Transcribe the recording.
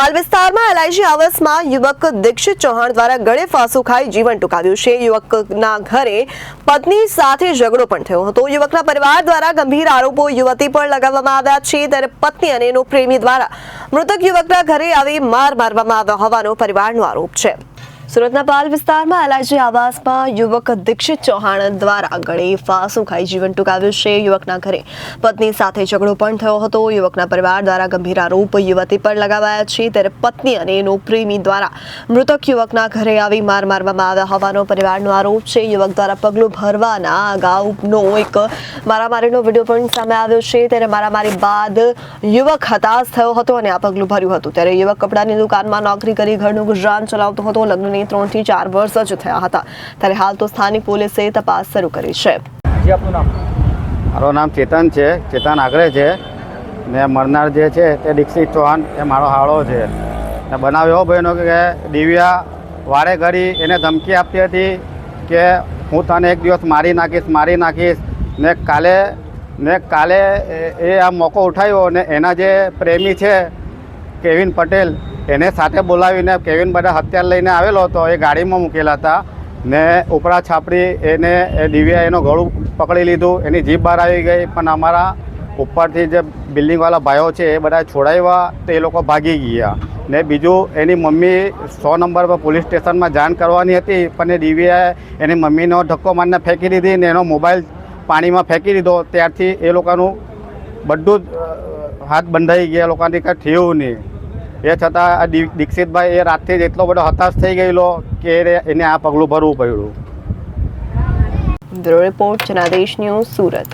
પાલ વિસ્તારમાં એલઆઈજી આવાસમાં યુવક દીક્ષિત ચૌહાણ દ્વારા ગળે ફાંસુ ખાઈ જીવન ટૂંકાવ્યું છે. યુવકના ઘરે પત્ની સાથે ઝઘડો પણ થયો હતો. યુવકના પરિવાર દ્વારા ગંભીર આરોપો યુવતી પર લગાવવામાં આવ્યા છે. ત્યારે પત્ની અને એનો પ્રેમી દ્વારા મૃતક યુવકના ઘરે આવી માર મારવામાં આવ્યો હોવાનો પરિવારનો આરોપ છે. સુરતના પાલ વિસ્તારમાં એલઆઈજી આવાસમાં યુવક દીક્ષિત ચૌહાણ દ્વારા ગળે ફાંસુ ખાઈ જીવન ટૂંકાવ્યું છે. યુવકના ઘરે પત્ની સાથે ઝઘડો પણ થયો હતો. યુવકના પરિવાર દ્વારા ગંભીર આરોપ યુવતી પર લગાવાયા છે. ત્યારે પત્ની અને એનો પ્રેમી દ્વારા મૃતક યુવકના ઘરે આવી માર મારવામાં આવ્યા હોવાનો પરિવારનો આરોપ છે. યુવક દ્વારા પગલું ભરવાના અગાઉનો એક મારામારીનો વીડિયો પણ સામે આવ્યો છે. ત્યારે મારામારી બાદ યુવક હતાશ થયો હતો અને આ પગલું ભર્યું હતું. ત્યારે યુવક કપડાની દુકાનમાં નોકરી કરી ઘરનું ગુજરાન ચલાવતો હતો. લગ્નની ત્રણથી ચાર વર્ષ જ થયા હતા. ત્યારે હાલ તો સ્થાનિક પોલીસે તપાસ શરૂ કરી છે. જી આપનું નામ? મારું નામ ચેતન છે. ચેતન આગરે છે. ને મરનાર જે છે તે દીક્ષિત ચૌહાણ. એ મારો હાળો છે. ને બનાવ એવો બન્યો કે દિવ્યા વારે ઘડી એને ધમકી આપતી હતી કે હું તને એક દિવસ મારી નાખીશ મારી નાખીશ. ને કાલે ને કાલે એ- એ આ મોકો ઉઠાવ્યો ને એના જે પ્રેમી છે કેવિન પટેલ એને સાથે બોલાવીને કેવિન બધા હથિયાર લઈને આવેલો હતો, એ ગાડીમાં મૂકેલા હતા. ને ઉપરા છાપરી એને, એ દિવ્યા એનો ગળું પકડી લીધું, એની જીભ બહાર આવી ગઈ. પણ અમારા ઉપરથી જે બિલ્ડિંગવાળા ભાઈઓ છે, એ બધા છોડાવ્યા તો એ લોકો ભાગી ગયા. ને બીજું, એની મમ્મી સો નંબર પર પોલીસ સ્ટેશનમાં જાણ કરવાની હતી, પણ એ દિવ્યાએ એની મમ્મીનો ધક્કો મારીને ફેંકી દીધી ને એનો મોબાઈલ પાણીમાં ફેંકી દીધો. ત્યારથી એ લોકોનું બધું જ હાથ બંધાઈ ગયા. લોકોથી કંઈ થયું નહીં. એ છતાં આ દીક્ષિતભાઈ એ રાતથી જ એટલો બધો હતાશ થઈ ગયેલો કે એને- આ પગલું ભરવું પડ્યું. Bureau report Janadesh news, Surat.